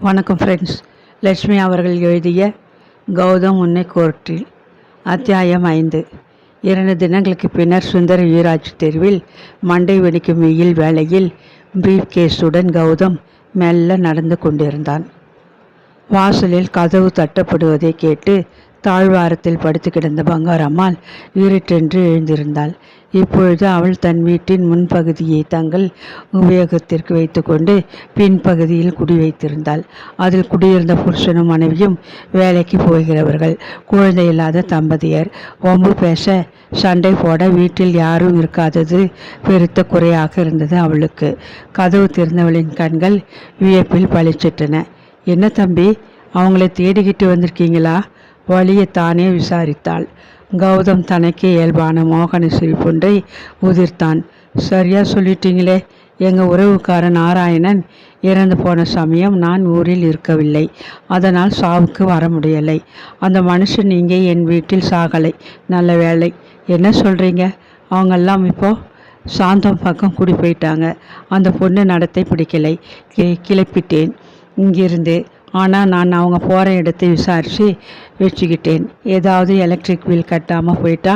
வணக்கம் ஃப்ரெண்ட்ஸ் லட்சுமி அவர்கள் எழுதிய கௌதம் உன்னை கோர்ட்டில். அத்தியாயம் ஐந்து. இரண்டு தினங்களுக்கு பின்னர் சுந்தர வீராட்சி தெருவில் மண்டை வெடிக்கும் வெயில் வேளையில் பிரீஃப் கேஸுடன் கௌதம் மெல்ல நடந்து கொண்டிருந்தான். வாசலில் கதவு தட்டப்படுவதை கேட்டு தாழ்வாரத்தில் படுத்து கிடந்த பங்காரம்மாள் இருட்டென்று எழுந்திருந்தாள். இப்பொழுது அவள் தன் வீட்டின் முன்பகுதியை தங்கள் உபயோகத்திற்கு வைத்துக்கொண்டு பின்பகுதியில் குடி வைத்திருந்தாள் அதில் குடியிருந்த புருஷனும் மனைவியும் வேலைக்கு போகிறவர்கள். குழந்தை இல்லாத தம்பதியர். ஒம்பு பேச சண்டை போட வீட்டில் யாரும் இருக்காதது பெருத்த குறையாக இருந்தது அவளுக்கு. கதவு திறந்தவளின் கண்கள் வியப்பில் பளிச்சிட்டன. என்ன தம்பி அவங்கள தேடிக்கிட்டு வந்திருக்கீங்களா? வழியை தானே விசாரித்தாள். கௌதம் தனக்கு இயல்பான மோகன சிரிப்புன்றை உதிர்த்தான். சரியா சொல்லிட்டீங்களே. எங்கள் உறவுக்கார நாராயணன் இறந்து போன சமயம் நான் ஊரில் இருக்கவில்லை. அதனால் சாவுக்கு வர முடியலை. அந்த மனுஷன் இங்கே என் வீட்டில் சாகலை. நல்ல வேலை என்ன சொல்கிறீங்க அவங்கெல்லாம் இப்போது சாந்தம் பக்கம் குடி போயிட்டாங்க. அந்த பொண்ணு நடத்தை பிடிக்கலை. கி- கிளப்பிட்டேன். இங்கிருந்து. ஆனால் நான் அவங்க போகிற இடத்தை விசாரித்து வச்சுக்கிட்டேன் ஏதாவது எலக்ட்ரிக் பில் கட்டாமல் போயிட்டா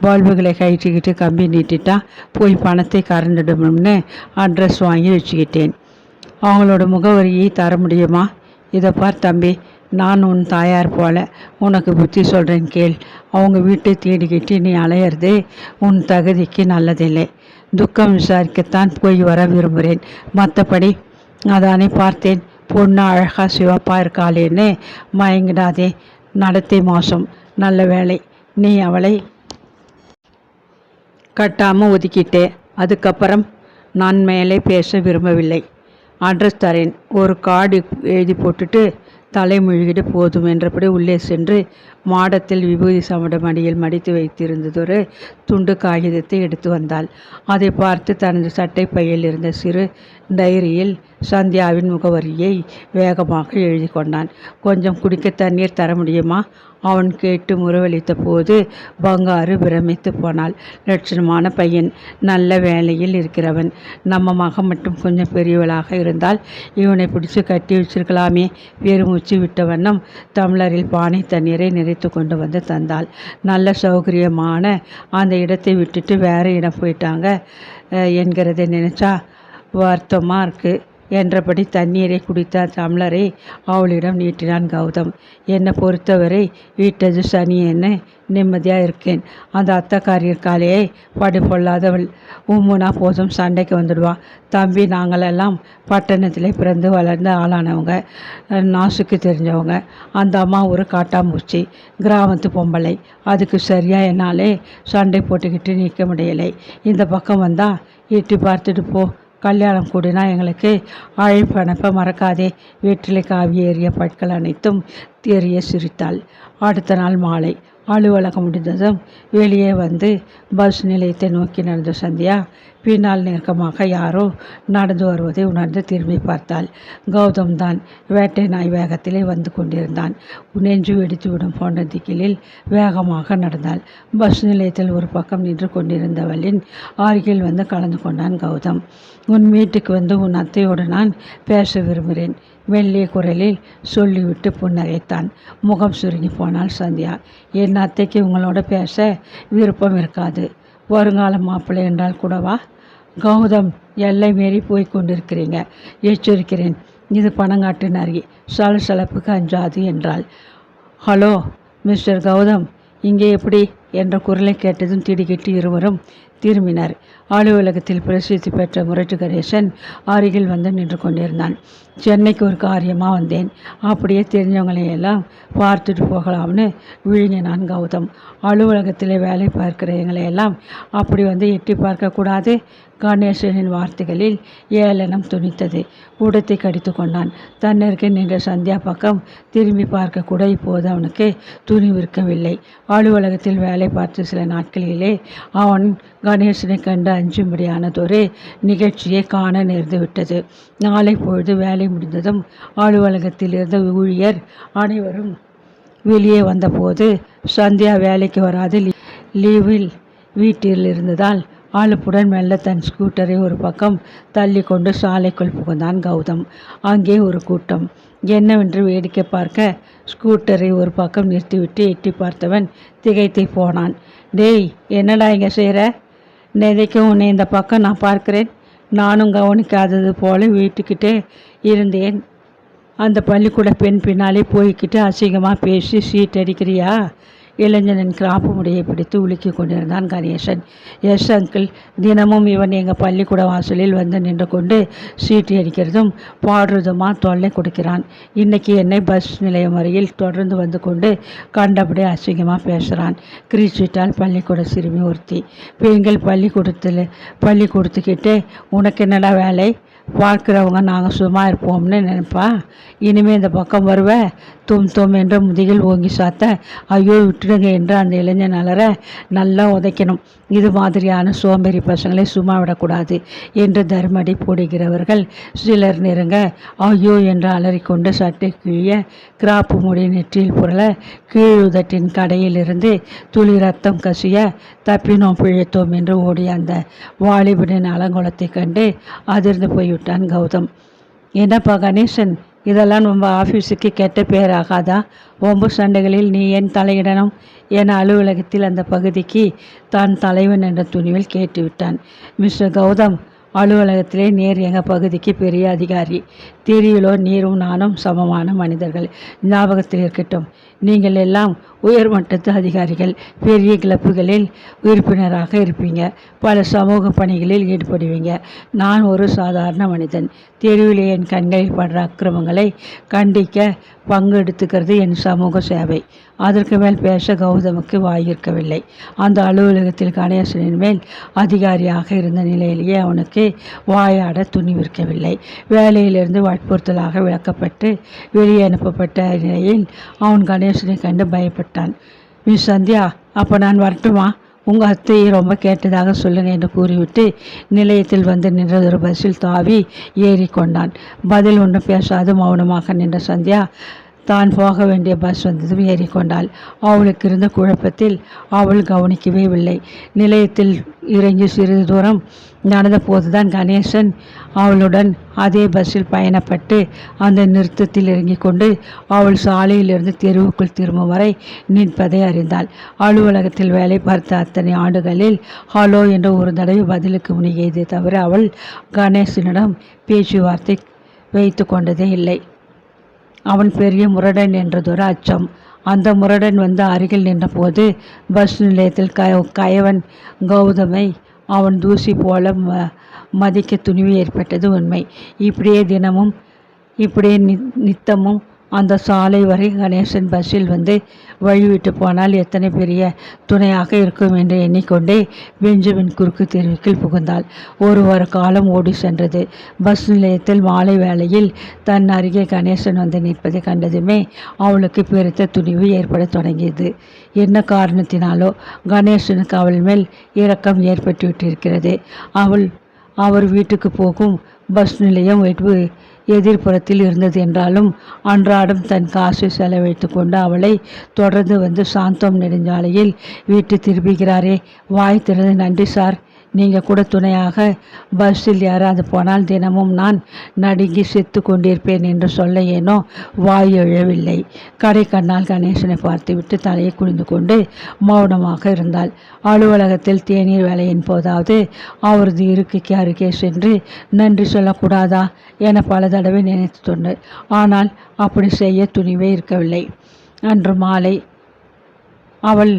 பல்புகளை கழட்டிக்கிட்டு கம்பி நீட்டிட்டா போய் பணத்தை கரண்டிடணும்னு அட்ரஸ் வாங்கி வச்சுக்கிட்டேன். அவங்களோட முகவரியை தர முடியுமா? இதை பார் தம்பி நான் உன் தாயார் போல உனக்கு புத்தி சொல்கிறேன் கேள். அவங்க வீட்டை தேடிக்கிட்டு நீ அலையிறதே உன் தகுதிக்கு நல்லதில்லை. துக்கம் விசாரிக்கத்தான் போய் வர விரும்புகிறேன் மற்றபடி அதானே பார்த்தேன். பொண்ணு அழகாக சிவப்பா இருக்காளேன்னு மயங்கிடாதே. நடத்தை மோசம். நல்ல வேலை நீ அவளை கட்டாமல் ஒதுக்கிட்டே. அதுக்கப்புறம் நான் மேலே பேச விரும்பவில்லை. அட்ரஸ் தரேன். ஒரு கார்டு எழுதி போட்டுட்டு தலை போதும் என்றபடி உள்ளே சென்று மாடத்தில் விபூதி சமடம் அடியில் மடித்து வைத்திருந்ததொரு துண்டு காகிதத்தை எடுத்து வந்தாள். அதை பார்த்து தனது சட்டை பையில் இருந்த சிறு டைரியில் சந்தியாவின் முகவரியை வேகமாக எழுதி கொண்டான். கொஞ்சம் குடிக்க தண்ணீர் தர முடியுமா? அவன் கேட்டு முறவளித்த போது பங்காரு பிரமித்து போனாள். லட்சணமான பையன் நல்ல வேலையில் இருக்கிறவன். நம்ம மகன் மட்டும் கொஞ்சம் பெரியவளாக இருந்தால் இவனை பிடிச்சு கட்டி வச்சிருக்கலாமே. பெருமூச்சு விட்ட வண்ணம் தமிழரில் பானை தண்ணீரை நிறைத்து கொண்டு வந்து தந்தாள். நல்ல சௌகரியமான அந்த இடத்தை விட்டுட்டு வேறு இடம் போயிட்டாங்க என்கிறதை நினச்சா வருத்தமாக இருக்குது என்றபடி தண்ணீரை குடித்த டம்ளரை அவளிடம் நீட்டினான் கௌதம். என்னை பொறுத்தவரை வீட்டது சனியன்னு நிம்மதியாக இருக்கேன். அந்த அத்தைக்காரி இருக்காளே படு பொல்லாதவள் உம்முனா போதும் சண்டைக்கு வந்துடுவா. தம்பி நாங்களெல்லாம் பட்டணத்தில் பிறந்து வளர்ந்து ஆளானவங்க. நாசுக்கு தெரிஞ்சவங்க. அந்த அம்மா ஒரு காட்டாம்பூச்சி கிராமத்து பொம்பளை. அதுக்கு சரியாக என்னாலே சண்டை போட்டுக்கிட்டு நிற்க முடியலை. இந்த பக்கம் வந்தால் எட்டி பார்த்துட்டு போ. கல்யாணம் கூடினா எங்களுக்கு அழைப்பு அனுப்ப மறக்காதே. வீட்டிலே காவி ஏறிய பட்கள் அனைத்தும் தேறிய சிரித்தாள். அடுத்த நாள் மாலை அலுவலகம் முடிந்ததும் வெளியே வந்து பஸ் நிலையத்தை நோக்கி நடந்த சந்தியா பின்னால் நெருக்கமாக யாரோ நடந்து வருவதை உணர்ந்து திரும்பி பார்த்தாள். கௌதம் தான் வேட்டை நாய் வேகத்திலே வந்து கொண்டிருந்தான். நெஞ்சு வெடித்துவிடும் போன்ற திக்கிலில் வேகமாக நடந்தாள். பஸ் நிலையத்தில் ஒரு பக்கம் நின்று கொண்டிருந்தவளின் அருகில் வந்து கலந்து கொண்டான் கௌதம். உன் வீட்டுக்கு வந்து உன் அத்தையோடு நான் பேச விரும்புகிறேன். மெல்லிய குரலில் சொல்லிவிட்டு புன்னகைத்தான். முகம் சுருங்கி போனாள் சந்தியா. என் அத்தைக்கு உங்களோட பேச விருப்பம் இருக்காது. வருங்கால மாப்பிள்ளை என்றால் கூடவா? கௌதம் எல்லை மீறி போய் கொண்டிருக்கிறீங்க. எச்சரிக்கிறேன். இது பணங்காட்டு நரி சலசலப்புக்கு அஞ்சாது என்றாள். Hello mister Gautham. இங்கே எப்படி? என்ற குரலை கேட்டதும் திடுக்கிட்டு இருவரும் திரும்பினர். அலுவலகத்தில் பிரசித்தி பெற்ற முரட்டு கணேசன் அருகில் வந்து நின்று கொண்டிருந்தான். சென்னைக்கு ஒரு காரியமாக வந்தேன். அப்படியே தெரிஞ்சவங்களையெல்லாம் பார்த்துட்டு போகலாம்னு விழுங்கினான் கௌதம். அலுவலகத்தில் வேலை பார்க்கிற எங்களையெல்லாம் அப்படி வந்து எட்டி பார்க்கக்கூடாது கணேசனின் வார்த்தைகளில் ஏளனம் துணித்தது. உடத்தை கடித்து கொண்டான். தன்னருகே நின்ற சந்தியா பக்கம் திரும்பி பார்க்க கூட இப்போது அவனுக்கு துணிவிருக்கவில்லை அலுவலகத்தில் வேலை பார்த்த சில நாட்களிலே அவன் கணேசனை கண்டு அஞ்சும்படியானதொரு நிகழ்ச்சியை காண நேர்ந்து விட்டது நாளை பொழுது வேலை முடிந்ததும் அலுவலகத்தில் இருந்த ஊழியர் அனைவரும் வெளியே வந்தபோது சந்தியா வேலைக்கு வராது லீ- லீவில் வீட்டில் இருந்ததால் ஆளுப்புடன் மெல்ல தன் ஸ்கூட்டரை ஒரு பக்கம் தள்ளி கொண்டு சாலைக்குள் புகுந்தான் கௌதம். அங்கே ஒரு கூட்டம். என்னவென்று வேடிக்கை பார்க்க ஸ்கூட்டரை ஒரு பக்கம் நிறுத்திவிட்டு எட்டி பார்த்தவன் திகைத்து போனான். டேய் என்னடா இங்கே செய்கிற நினைக்கும் உன்னை இந்த பக்கம் நான் பார்க்கிறேன். நானும் கவனிக்காதது போல வீட்டுக்கிட்டே இருந்தேன். அந்த பள்ளிக்கூட பெண் பின்னாலே போய்கிட்டு அசிங்கமாக பேசி சீட் அடிக்கிறியா இளைஞனின் கிராப்பு முடியை பிடித்து உலுக்கி கொண்டிருந்தான் கணேசன் எஸ் அங்கிள் தினமும் இவன் எங்கள் பள்ளிக்கூட வாசலில் வந்து நின்று கொண்டு சீட்டு அடிக்கிறதும் பாடுறதுமா தொல்லை கொடுக்கிறான். இன்னைக்கு என்னை பஸ் நிலையம் வரையில் தொடர்ந்து வந்து கொண்டு கண்டபடி அசிங்கமாக பேசுகிறான் கிரீச்சிட்டால் பள்ளிக்கூட சிறுமி ஒருத்தி. பெண்கள் பள்ளிக்கூடத்தில் பள்ளிக்கூடத்துக்கிட்டே உனக்கு என்னடா வேலை? பார்க்குறவங்க நாங்கள் சும்மா இருப்போம்னு நினைப்பா. இனிமேல் இந்த பக்கம் வருவ. தும் தும் என்று முதுகில் ஓங்கி சாத்த ஐயோ விட்டுடுங்க என்று அந்த இளைஞன் அலற நல்லா உதைக்கணும். இது மாதிரியான சோம்பேறி பசங்களை சும்மா விடக்கூடாது என்று தர்மடி போடுகிறவர்கள் சிலர் நெருங்க ஐயோ என்று அலறிக்கொண்டு சட்டை கிழிய கிராப்பு முடி நெற்றியில் புரள கீழ் உதட்டின் கடையிலிருந்து துளி ரத்தம் கசிய தப்பினோம் பிழைத்தோம் என்று ஓடிய அந்த வாலிபனின் அலங்கோலத்தை கண்டு அதிர்ந்து போய்விட்டான் கௌதம். என்னப்பா கணேசன் இதெல்லாம் நம்ம ஆஃபீஸுக்கு கெட்ட பேர் ஆகாதா? ஒம்பு சண்டைகளில் நீ ஏன் தலையிடணும்? என அலுவலகத்தில் அந்த பகுதிக்கு தான் தலைவன் என்ற துணிவில் கேட்டுவிட்டான். மிஸ்டர் கௌதம் அலுவலகத்திலே நேர் எங்கள் பகுதிக்கு பெரிய அதிகாரி. திரியிலோ நீரும் நானும் சமமான மனிதர்கள். ஞாபகத்தில் இருக்கட்டும். நீங்கள் எல்லாம் உயர்மட்டத்து அதிகாரிகள் பெரிய கிளப்புகளில் உறுப்பினராக இருப்பீங்க. பல சமூக பணிகளில் ஈடுபடுவீங்க. நான் ஒரு சாதாரண மனிதன். தெருவில் என் கண்களில் படுற அக்கிரமங்களை கண்டிக்க பங்கு எடுத்துக்கிறது என் சமூக சேவை. அதற்கு மேல் பேச கௌதமுக்கு வாயிருக்கவில்லை. அந்த அலுவலகத்தில் கணேசனின் மேல் அதிகாரியாக இருந்த நிலையிலேயே அவனுக்கு வாயாட துணிவிருக்கவில்லை வேலையிலிருந்து வற்புறுத்தலாக விளக்கப்பட்டு வெளியே அனுப்பப்பட்ட நிலையில் அவன் கணேசனை கண்டு பயப்பட்டான் மிஸ் சந்தியா அப்போ நான் வரட்டுமா? உங்கள் அத்தையை ரொம்ப கேட்டதாக சொல்லுங்க என்று கூறிவிட்டு நிலையத்தில் வந்து நின்றதொரு பஸ்ஸில் தாவி ஏறிக்கொண்டான். பதில் ஒன்றும் பேசாது மௌனமாக நின்ற சந்தியா. தான் போக வேண்டிய பஸ் வந்ததும் ஏறிக்கொண்டாள். அவளுக்கு இருந்த குழப்பத்தில் அவள் கவனிக்கவே இல்லை நிலையத்தில் இறங்கி சிறிது தூரம் நடந்த போதுதான் கணேசன் அவளுடன் அதே பஸ்ஸில் பயணப்பட்டு அந்த நிறுத்தத்தில் இறங்கிக் கொண்டு அவள் சாலையிலிருந்து தெருவுக்குள் திரும்பும் வரை நிற்பதை அறிந்தாள். அலுவலகத்தில் வேலை பார்த்த அத்தனை ஆண்டுகளில் ஹலோ என்ற ஒரு தடவை பதிலுக்கு முனியதே தவிர அவள் கணேசனிடம் பேச்சுவார்த்தை வைத்து கொண்டதே இல்லை. அவன் பெரிய முரடன் என்றதொரு அச்சம். அந்த முரடன் வந்து அருகில் நின்றபோது பஸ் நிலையத்தில் க கயவன் கௌதமை அவன் தூசி போல ம மதிக்க துணிவு ஏற்பட்டது உண்மை. இப்படியே தினமும் இப்படியே நி நித்தமும் அந்த சாலை வரை கணேசன் பஸ்ஸில் வந்து வழிவிட்டு போனால் எத்தனை பெரிய துணையாக இருக்கும் என்று எண்ணிக்கொண்டே பெஞ்சமின் குறுக்கு தெருவுக்குள் புகுந்தாள். ஒரு வார காலம் ஓடி சென்றது. பஸ் நிலையத்தில் மாலை வேளையில் தன் அருகே கணேசன் வந்து நிற்பதை கண்டதுமே அவளுக்கு பெருத்த துணிவு ஏற்பட தொடங்கியது. என்ன காரணத்தினாலோ கணேசனுக்கு அவள் மேல் இரக்கம் ஏற்பட்டு விட்டிருக்கிறது அவள் அவர் வீட்டுக்கு போகும் பஸ் நிலையம் வெட்டு எதிர்ப்புறத்தில் இருந்தது என்றாலும் அன்றாடம் தன் காசை செலவழித்து கொண்டு அவளை தொடர்ந்து வந்து சாந்தம் நெடுஞ்சாலையில் வீட்டு திரும்புகிறாரே. வாய் திறந்து நன்றி சார். நீங்கள் கூட துணையாக பஸ்ஸில் யாராவது போனால் தினமும் நான் நடுங்கி செத்து கொண்டிருப்பேன் என்று சொல்ல ஏனோ வாய் எழவில்லை. கடை கண்ணால் கணேசனை பார்த்துவிட்டு தலையை குனிந்து கொண்டு மௌனமாக இருந்தாள். அலுவலகத்தில் தேநீர் வேலையின் போதாவது அவரது இருக்கைக்கு அருகே சென்று நன்றி சொல்லக்கூடாதா? என பல தடவை நினைத்து தொண்டு ஆனால் அப்படி செய்ய துணிவே இருக்கவில்லை. அன்று மாலை அவள்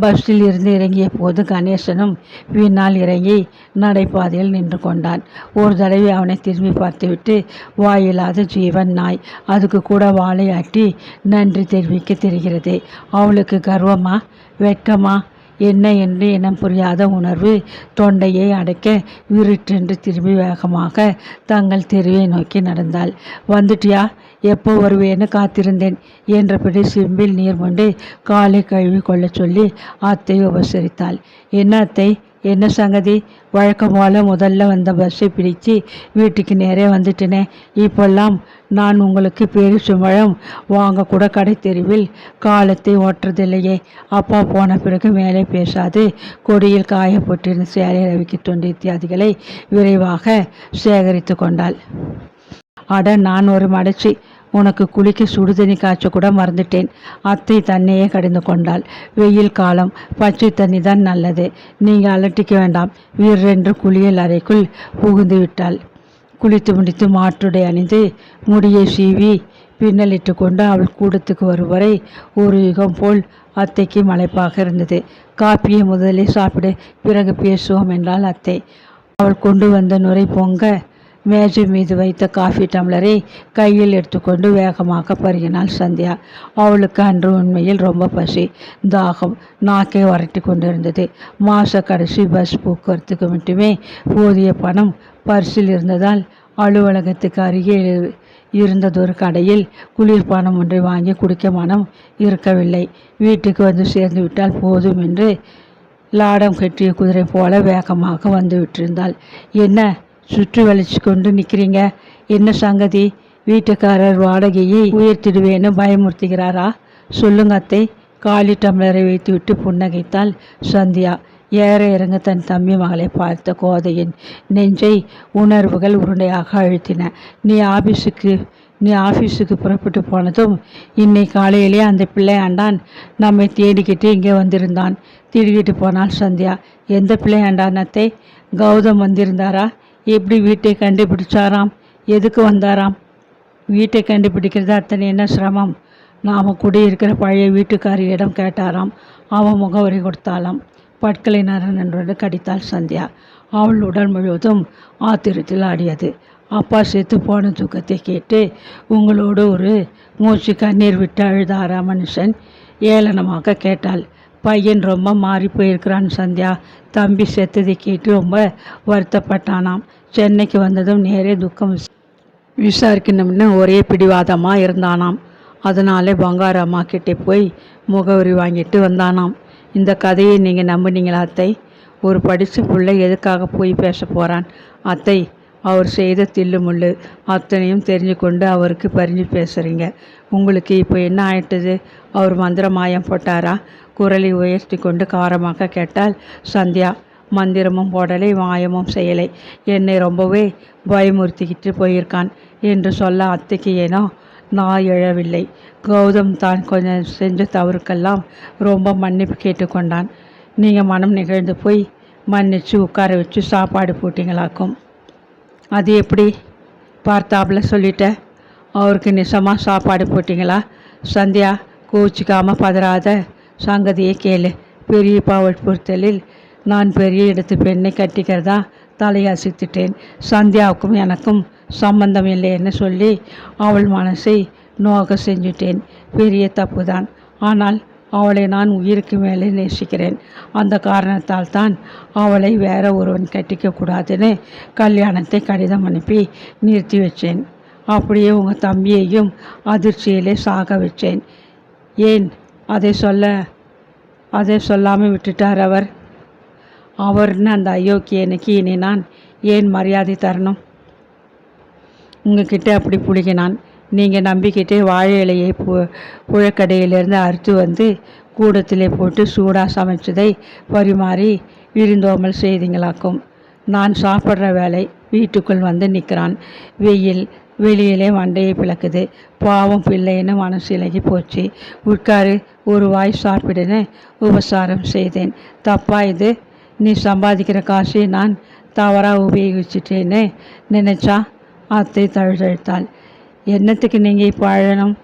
பஸ்ஸில் இருந்து இறங்கிய போது கணேசனும் பின்னால் இறங்கி நடைபாதையில் நின்று கொண்டான். ஒரு தடவை அவனை திரும்பி பார்த்துவிட்டு வாயில்லாத ஜீவன் நாய் அதுக்கு கூட வாழையாட்டி நன்றி தெரிவிக்க தெரிகிறது. அவளுக்கு கர்வமா வெட்கமா என்ன என்று இனம் புரியாத உணர்வு தொண்டையை அடைக்க விருட்டென்று திரும்பி வேகமாக தங்கள் தெருவை நோக்கி நடந்தாள். வந்துட்டியா? எப்போ வருவேன்னு காத்திருந்தேன் என்றபடி சிம்பில் நீர் கொண்டு காலை கழுவி கொள்ளச் சொல்லி அத்தை உபசரித்தாள். என்ன அத்தை? என்ன சங்கதி? வழக்கம் போல முதல்ல வந்த பஸ்ஸை பிடித்து வீட்டுக்கு நேரே வந்துட்டேனே. இப்போல்லாம் நான் உங்களுக்கு பேரிச்சம்பழம் வாங்க கூட கடை தெருவில் காலத்தை ஓட்டுறதில்லையே. அப்பா போன பிறகு மேலே பேசாது. கொடியில் காயப்பட்டிருந்த சேலை ரவிக்கு தொண்டு இத்தியாதிகளை விரைவாக சேகரித்து கொண்டாள். அட நான் ஒரு மடச்சி உனக்கு குளிக்க சுடுதண்ணி காய்ச்ச கூட மறந்துட்டேன். அத்தை தன்னையே கடிந்து கொண்டாள். வெயில் காலம் பச்சை தண்ணி தான் நல்லது. நீங்கள் அலட்டிக்க வேண்டாம். வீரென்று குளியல் அறைக்குள் புகுந்து விட்டாள். குளித்து முடித்து மாற்றுடை அணிந்து முடியை சீவி பின்னலிட்டு கொண்டு அவள் கூடத்துக்கு வருவரை வரை ஒரு யுகம் போல் அத்தைக்கு மலைப்பாக இருந்தது. காப்பியை முதலில் சாப்பிடு பிறகு பேசுவோம் என்றாள் அத்தை. அவள் கொண்டு வந்த நுரை பொங்க மேஜை மீது வைத்த காஃபி டம்ளரை கையில் எடுத்துக்கொண்டு வேகமாக பருகினாள் சந்தியா. அவளுக்கு அன்று உண்மையில் ரொம்ப பசி தாகம் நாக்கை வரட்டி கொண்டிருந்தது. மாத கடைசி பஸ் போக்குவரத்துக்கு மட்டுமே போதிய பணம் பர்சில் இருந்ததால் அலுவலகத்துக்கு அருகே இருந்ததொரு கடையில் குளிர்பானம் ஒன்றை வாங்கி குடிக்க மனம் இருக்கவில்லை. வீட்டுக்கு வந்து சேர்ந்து விட்டால் போதும் என்று லாடம் கட்டிய குதிரை போல வேகமாக வந்து விட்டிருந்தாள். என்ன? சுற்றி வளைச்சு கொண்டு நிற்கிறீங்க என்ன சங்கதி? வீட்டுக்காரர் வாடகையை உயர்த்திடுவேன்னு பயமுறுத்துகிறாரா? சொல்லுங்க அத்தை. காலி டம்ளரை வைத்துவிட்டு புன்னகைத்தாள் சந்தியா. ஏற இறங்க தன் தம்பி மகளை பார்த்த கோதையின் நெஞ்சை உணர்வுகள் உருண்டையாக அழுத்தின. நீ ஆபீஸுக்கு நீ ஆஃபீஸுக்கு புறப்பட்டு போனதும் இன்னை காலையிலே அந்த பிள்ளையாண்டான் நம்மை தேடிக்கிட்டு இங்கே வந்திருந்தான். திருடிட்டு போனாள் சந்தியா. எந்த பிள்ளையாண்டான் அத்தை? கௌதம் வந்திருந்தாரா? எப்படி வீட்டை கண்டுபிடிச்சாராம்? எதுக்கு வந்தாராம்? வீட்டை கண்டுபிடிக்கிறது அத்தனை என்ன சிரமம்? நாம் குடியிருக்கிற பழைய வீட்டுக்காரியிடம் கேட்டாராம். அவன் முகவரி கொடுத்தாலாம் பட்களை நரன் என்று கடித்தாள் சந்தியா. அவள் உடல் முழுவதும் ஆத்திரத்தில் ஆடியது. அப்பா செத்து போன துக்கத்தை கேட்டு உங்களோடு ஒரு மூச்சு கண்ணீர் விட்டு அழுதாரா மனுஷன்? ஏளனமாக கேட்டாள். பையன் ரொம்ப மாறி போயிருக்கிறான் சந்தியா. தம்பி செத்ததை கேட்டு ரொம்ப வருத்தப்பட்டானாம். சென்னைக்கு வந்ததும் நேரே துக்கம் விசாரிக்கணும்னு ஒரே பிடிவாதமாக இருந்தானாம். அதனாலே பங்காரு அம்மா கிட்டே போய் முகவரி வாங்கிட்டு வந்தானாம். இந்த கதையை நீங்கள் நம்புனீங்களா அத்தை? ஒரு படித்த பிள்ளை எதுக்காக போய் பேச போகிறான் அத்தை அவர் செய்த தில்லுமுள்ளு அத்தனையும் தெரிஞ்சு கொண்டு அவருக்கு பரிஞ்சு பேசுகிறீங்க உங்களுக்கு இப்போ என்ன ஆயிட்டது? அவர் மந்திர மாயம் போட்டாரா? குரலை உயர்த்தி கொண்டு காரமாக கேட்டால் சந்தியா மந்திரமும் போடலை மாயமும் செய்யலை. என்னை ரொம்பவே பயமுறுத்திக்கிட்டு போயிருக்கான் என்று சொல்ல அத்தைக்கு ஏனோ நான் எழவில்லை. கௌதம் தான் கொஞ்சம் செஞ்ச தவறுக்கெல்லாம் ரொம்ப மன்னிப்பு கேட்டுக்கொண்டான். நீங்கள் மனம் நிகழ்ந்து போய் மன்னிச்சு உட்கார வச்சு சாப்பாடு போட்டிங்களாக்கும்? அது எப்படி? பார்த்தாப்புல சொல்லிட்டேன் அவருக்கு நிசமாக சாப்பாடு போட்டிங்களா? சந்தியா கோச்சிக்காமல் பதறாத. சங்கதியை கேளு. பெரிய பாவல் பொறுத்தலில் நான் பெரிய இடத்து பெண்ணை கட்டிக்கிறதா? தலையசைத்துட்டேன். சந்தியாவுக்கும் எனக்கும் சம்பந்தம் இல்லைன்னு சொல்லி அவள் மனசை நோக செஞ்சுட்டேன். பெரிய தப்பு தான் ஆனால் அவளை நான் உயிருக்கு மேலே நேசிக்கிறேன். அந்த காரணத்தால் தான் அவளை வேற ஒருவன் கட்டிக்கக்கூடாதுன்னு கல்யாணத்தை கடிதம் அனுப்பி நிறுத்தி வச்சேன். அப்படியே உங்கள் தம்பியையும் அதிர்ச்சியிலே சாக வச்சேன். ஏன்? அதை சொல்ல அதை சொல்லாமல் விட்டுட்டார் அவர். அவர்னு அந்த அயோக்கியனுக்கு இனி நான் ஏன் மரியாதை தரணும்? உங்ககிட்ட அப்படி புழுகினான். நீங்கள் நம்பிக்கிட்டே வாழை இலையை பு புழக்கடையிலேருந்து அறுத்து வந்து கூடத்திலே போட்டு சூடாக சமைச்சதை பரிமாறி விருந்தோமல் செய்தீங்களாக்கும். நான் சாப்பிட்ற வேலை வீட்டுக்குள் வந்து நிற்கிறான். வெயில் வெளியிலே மண்டையை பிளக்குது. பாவம் பிள்ளைன்னு மனசு இலகி போச்சு. உட்காரு ஒரு வாய் சாப்பிடுன்னு உபசாரம் செய்தேன். தப்பா இது? நீ சம்பாதிக்கிற காசை நான் தவறாக உபயோகிச்சிட்டேன்னு நினைச்சா அத்தை தழுதழுத்தாள். என்னத்துக்கு நீங்கள் இப்போ அழணும்?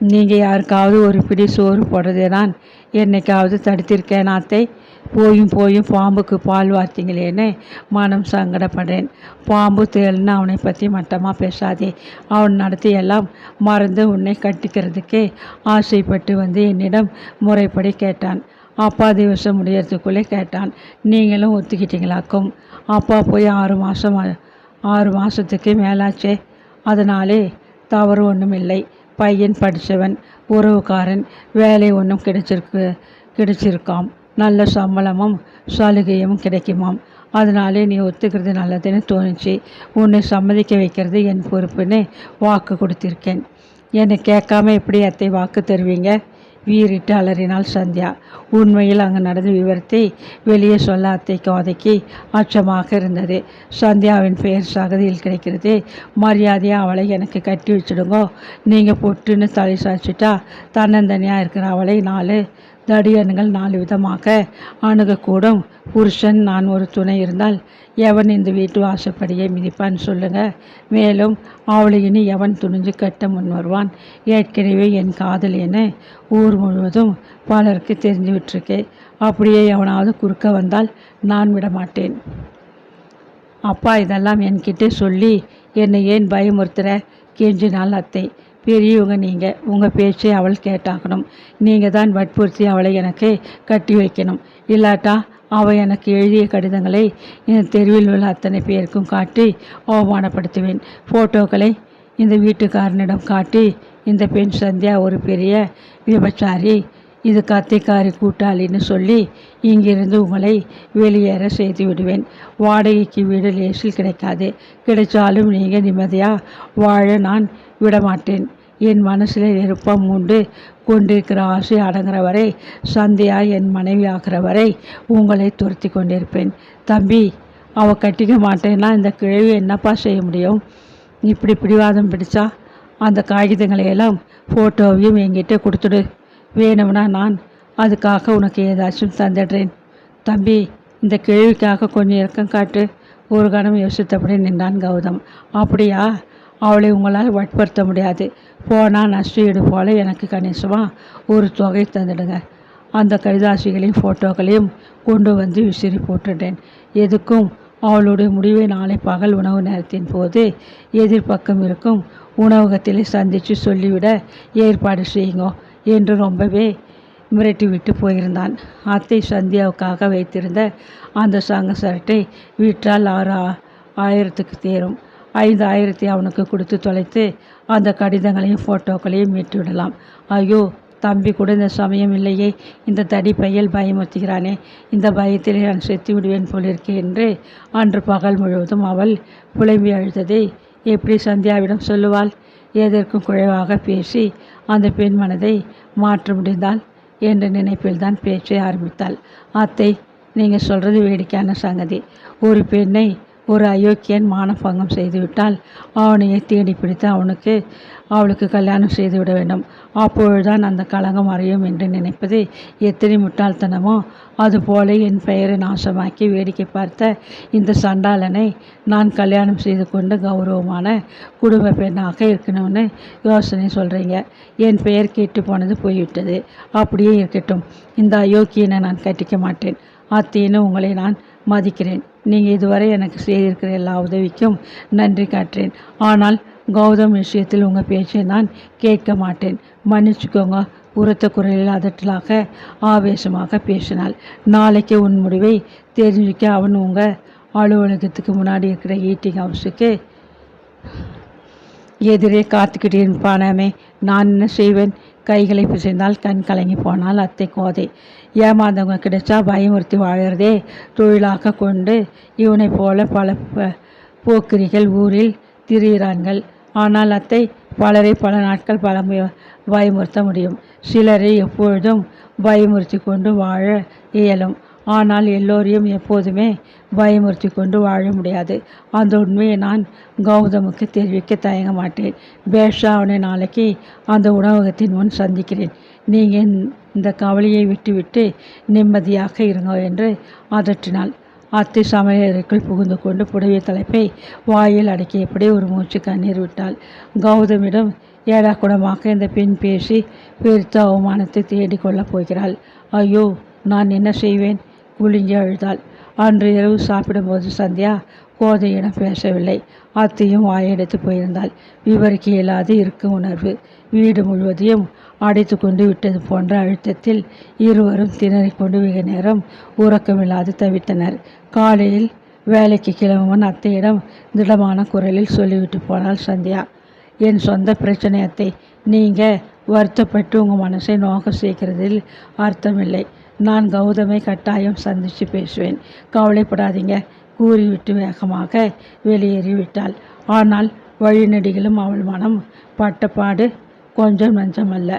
நீங்கள் யாருக்காவது ஒரு பிடி சோறு போடுறதே நான் என்னைக்காவது தடுத்திருக்கேன் அத்தை? போயும் போயும் பாம்புக்கு பால் வார்த்தீங்களேன்னு மனம் சங்கடப்படுறேன். பாம்பு தேள்னு அவனை பற்றி மட்டமாக பேசாதே. அவன் நடத்தியெல்லாம் மறந்து உன்னை கட்டிக்கிறதுக்கே ஆசைப்பட்டு வந்து என்னிடம் முறைப்படி கேட்டான். அப்பா திவசம் முடியறதுக்குள்ளே கேட்டான். நீங்களும் ஒத்துக்கிட்டீங்களாக்கும் அப்பா போய் ஆறு மாதம் ஆறு மாதத்துக்கு மேலாச்சே. அதனாலே தவறு ஒன்றும் இல்லை. பையன் படித்தவன் உறவுக்காரன் வேலை ஒன்றும் கிடைச்சிருக்கு கிடைச்சிருக்காம். நல்ல சம்பளமும் சலுகையும் கிடைக்குமாம். அதனாலே நீ ஒத்துக்கிறது நல்லதுன்னு தோணுச்சு. உன்னை சம்மதிக்க வைக்கிறது என் பொறுப்புன்னு வாக்கு கொடுத்திருக்கேன். என்னை கேட்காம எப்படி அத்தை வாக்கு தருவீங்க? வீறிட்டு அலறினாள் சந்தியா. உண்மையில் அங்கு நடந்த விவரத்தை வெளியே சொல்ல அத்தைக்கு கோதைக்கு அச்சமாக இருந்தது. சந்தியாவின் பெயர் சகதியில் கிடைக்கிறது. மரியாதையாக அவளை எனக்கு கட்டி வச்சுடுங்கோ. நீங்கள் பொட்டுன்னு தலை சாய்ச்சிட்டா தன்னந்தனியாக இருக்கிற அவளை நாலு தடியன்கள் நாலு விதமாக அணுகக்கூடும். புருஷன் நான் ஒரு துணை இருந்தால் எவன் இந்த வீட்டு வாசப்படியை மிதிப்பான்னு சொல்லுங்க. மேலும் அவளை இனி எவன் துணிஞ்சு கட்ட முன் வருவான்? ஏற்கனவே என் காதல் என ஊர் முழுவதும் பலருக்கு தெரிஞ்சு விட்டுருக்கேன் அப்படியே எவனாவது குறுக்க வந்தால் நான் விட மாட்டேன் அப்பா இதெல்லாம் என்கிட்ட சொல்லி என்னை ஏன் பயமுறுத்துகிற கெஞ்சினாள் அத்தை. பெரியவங்க நீங்கள் உங்கள் பேச்சை அவள் கேட்டாக்கணும் நீங்கள் தான் வற்புறுத்தி அவளை எனக்கு கட்டி வைக்கணும். இல்லாட்டா அவள் எனக்கு எழுதிய கடிதங்களை என் தெருவில் உள்ள அத்தனை பேருக்கும் காட்டி அவமானப்படுத்துவேன். ஃபோட்டோக்களை இந்த வீட்டுக்காரனிடம் காட்டி இந்த பெண் சந்தியா ஒரு பெரிய விபச்சாரி இது கத்திக்காரி கூட்டாளின்னு சொல்லி இங்கிருந்து உங்களை வெளியேற செய்து விடுவேன். வாடகைக்கு வீடு லேசில் கிடைக்காது. கிடைச்சாலும் நீங்கள் நிம்மதியாக வாழ நான் விடமாட்டேன். என் மனசில் நெருப்பம் உண்டு. கொண்டிருக்கிற ஆசை அடங்குற வரை சந்தியா என் மனைவி ஆகிற வரை உங்களை துரத்தி கொண்டிருப்பேன். தம்பி அவள் கட்டிக்க மாட்டேன்னா இந்த கிழவி என்னப்பா செய்ய முடியும்? இப்படி பிடிவாதம் பிடிச்சா அந்த காகிதங்களை எல்லாம் ஃபோட்டோவையும் என்கிட்ட கொடுத்துடு. வேணும்னா நான் அதுக்காக உனக்கு ஏதாச்சும் தந்துடுறேன். தம்பி இந்த கேள்விக்காக கொஞ்சம் இறக்கம் காட்டு. ஒரு கணம் யோசித்தபடி நின்றான் கௌதம். அப்படியா? அவளை உங்களால் வற்புறுத்த முடியாது. போனால் நஷ்டஈடு போல் எனக்கு கணிசமாக ஒரு தொகை தந்துடுங்க. அந்த கடிதாசிகளையும் ஃபோட்டோக்களையும் கொண்டு வந்து விசிறி போட்டுட்டேன். எதுக்கும் அவளுடைய முடிவை நாளை பகல் உணவு நேரத்தின் போது எதிர்பக்கம் இருக்கும் உணவகத்திலே சந்தித்து சொல்லிவிட ஏற்பாடு செய்யுங்க என்று ரொம்பவே மிரட்டி விட்டு போயிருந்தான். அத்தை சந்தியாவுக்காக வைத்திருந்த அந்த சங்க சரட்டை விற்றால் ஆறு ஆயிரத்துக்கு தேரும். ஐந்து ஆயிரத்தி அவனுக்கு கொடுத்து தொலைத்து அந்த கடிதங்களையும் ஃபோட்டோக்களையும் மீட்டு விடலாம் ஐயோ தம்பி கூட இந்த சமயம் இல்லையே. இந்த தடி பையல் பயமுறுத்துகிறானே. இந்த பயத்தில் நான் செத்து விடுவேன் போலிருக்கேன் என்று அன்று பகல் முழுவதும் அவள் புலம்பி அழுததை எப்படி சந்தியாவிடம் சொல்லுவாள்? எதற்கும் குறைவாக பேசி அந்த பெண் மனதை மாற்ற முடிந்தால் என்ற நினைப்பில் தான் பேச்சை ஆரம்பித்தாள். அத்தை நீங்கள் சொல்கிறது வேடிக்கையான சங்கதி. ஒரு பெண்ணை ஒரு அயோக்கியன் மானபங்கம் செய்துவிட்டால் அவனையே தேடி பிடித்து அவனுக்கு அவளுக்கு கல்யாணம் செய்துவிட வேண்டும். அப்பொழுதுதான் அந்த களங்கம் அறியும் என்று நினைப்பது எத்தனை முட்டாள்தனமோ அதுபோல என் பெயரை நாசமாக்கி வேடிக்கை பார்த்த இந்த சண்டாளனை நான் கல்யாணம் செய்து கொண்டு கௌரவமான குடும்ப பெண்ணாக இருக்கணும்னு யோசனை சொல்கிறீங்க என் பெயர் கேட்டு போனது போய்விட்டது. அப்படியே இருக்கட்டும். இந்த அயோக்கியனை நான் கட்டிக்க மாட்டேன். அத்தேன்னு உங்களை நான் மதிக்கிறேன். நீங்கள் இதுவரை எனக்கு செய்திருக்கிற எல்லா உதவிக்கும் நன்றி காட்டுறேன். ஆனால் கௌதம் விஷயத்தில் உங்கள் பேச்சை நான் கேட்க மாட்டேன். மன்னிச்சுக்கோங்க உரத்த குரலில் அதட்டலாக ஆவேசமாக பேசினாள். நாளைக்கு உன் முடிவை தெரிஞ்சுக்க அவன் உங்கள் அலுவலகத்துக்கு முன்னாடி இருக்கிற ஈட்டிங் ஹவுஸுக்கு எதிரே காத்துக்கிட்டே இருப்பானாமே. நான் என்ன செய்வேன்? கைகளை பிசைந்தால் கண் கலங்கி போனால் அத்தை கோதை. ஏமாந்தவங்க கிடைச்சா பயமுறுத்தி வாழறதே தொழிலாக கொண்டு இவனை போல பல போக்கிரிகள் ஊரில் திரிகிறான்கள் ஆனால் அத்தை பலரை பல நாட்கள் பல பயமுறுத்த முடியும். சிலரை எப்பொழுதும் பயமுறுத்தி கொண்டு வாழ இயலும். ஆனால் எல்லோரையும் எப்போதுமே பயமுறுத்தி கொண்டு வாழ முடியாது. அந்த உண்மையை நான் கௌதமுக்கு தெரிவிக்க தயங்க மாட்டேன் பேஷா அவனை நாளைக்கு அந்த உணவகத்தின் முன் சந்திக்கிறேன். நீங்கள் இந்த கவலையை விட்டுவிட்டு நிம்மதியாக இருங்க என்று அதட்டினாள் அத்தை சமையலறைக்குள் புகுந்து கொண்டு புடவை தலைப்பை வாயில் அடக்கியபடி ஒரு மூச்சு கண்ணீர் விட்டாள். கௌதமிடம் ஏடா இந்த பெண் பேசி பெருத்த அவமானத்தை தேடிக்கொள்ளப் போகிறாள். ஐயோ நான் என்ன செய்வேன்? குலுங்கி அழுதாள். அன்று இரவு சாப்பிடும்போது சந்தியா கோதையிடம் பேசவில்லை. அத்தையும் வாயெடுத்து போயிருந்தாள். விவரிக்க இயலாது இருக்கும் உணர்வு. வீடு முழுவதையும் அடைத்து கொண்டு விட்டது போன்ற அழுத்தத்தில் இருவரும் திணறிக்கொண்டு வெகு நேரம் உறக்கமில்லாது தவித்தனர். காலையில் வேலைக்கு கிளம்புவன் அத்தையிடம் திடமான குரலில் சொல்லிவிட்டு போனாள் சந்தியா. என் சொந்த பிரச்சனை அத்தை. நீங்கள் வருத்தப்பட்டு உங்கள் மனசை நோக்க சேர்க்கிறதில் அர்த்தமில்லை. நான் கௌதமை கட்டாயம் சந்தித்து பேசுவேன். கவலைப்படாதீங்க. கூறிவிட்டு வேகமாக வெளியேறிவிட்டாள். ஆனால் வழிநெடுகிலும் அவள் மனம் பட்டப்பாடு கொஞ்சம் நஞ்சமல்ல.